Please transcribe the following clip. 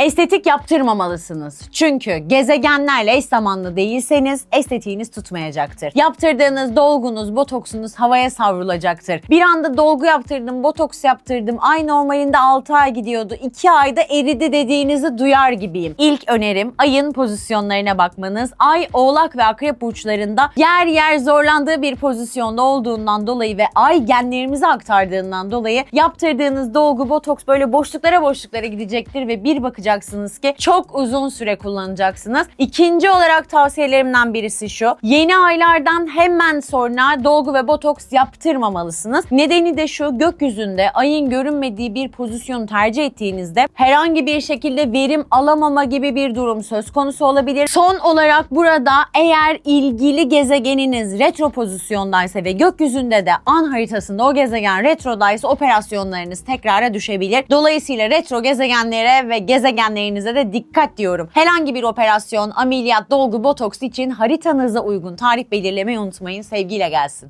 Estetik yaptırmamalısınız. Çünkü gezegenlerle eş zamanlı değilseniz estetiğiniz tutmayacaktır. Yaptırdığınız dolgunuz, botoksunuz havaya savrulacaktır. Bir anda dolgu yaptırdım, botoks yaptırdım. Ay normalinde 6 ay gidiyordu. 2 ayda eridi dediğinizi duyar gibiyim. İlk önerim ayın pozisyonlarına bakmanız. Ay oğlak ve akrep burçlarında yer yer zorlandığı bir pozisyonda olduğundan dolayı ve ay genlerimizi aktardığından dolayı yaptırdığınız dolgu, botoks böyle boşluklara boşluklara gidecektir ve bir bakacaksınız ki çok uzun süre kullanacaksınız. İkinci olarak tavsiyelerimden birisi şu. Yeni aylardan hemen sonra dolgu ve botoks yaptırmamalısınız. Nedeni de şu gökyüzünde ayın görünmediği bir pozisyonu tercih ettiğinizde herhangi bir şekilde verim alamama gibi bir durum söz konusu olabilir. Son olarak burada eğer ilgili gezegeniniz retro pozisyondaysa ve gökyüzünde de an haritasında o gezegen retrodaysa operasyonlarınız tekrara düşebilir. Dolayısıyla retro gezegenlere ve gezegenlerinize de dikkat diyorum. Herhangi bir operasyon, ameliyat, dolgu, botoks için haritanıza uygun tarih belirlemeyi unutmayın. Sevgiyle gelsin.